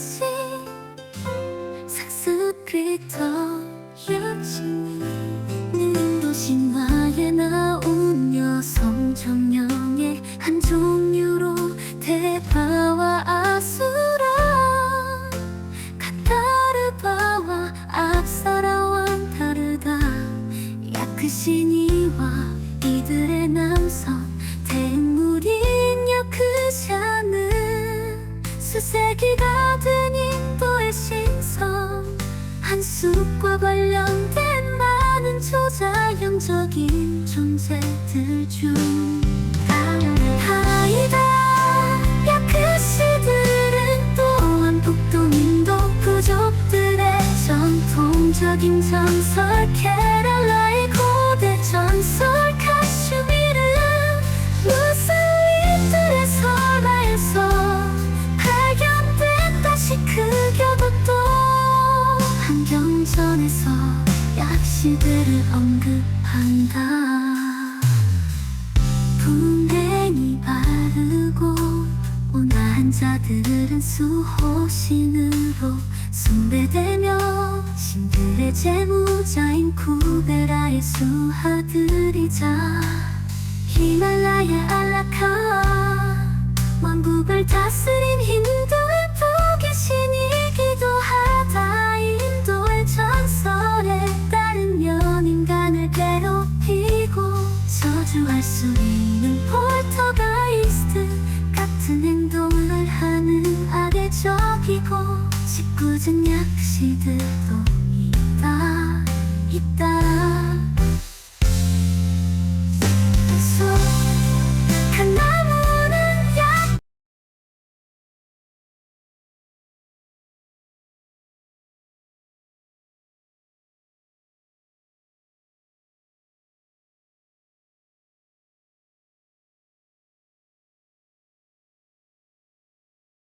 다시 산스크리터였지는 도시 나에 나온 여성 정령의 한 종류로 대파와 아수라 카타르바와 압사라와 다르다. 야크신이 된 인도의 신성. 한숲과 관련된 많은 초자연적인 존재들 중 하이다. 야크시들은 또한 북동 인도 부족들의 전통적인 전설 케 시들을 언급한다. 분행이 바르고 온화한 자들은 수호신으로 숭배되며 신들의 제무자인 쿠베라의 수하들이자 히말라야 알라카 행동을 하는 악의 적이고 짓궂은 약시들도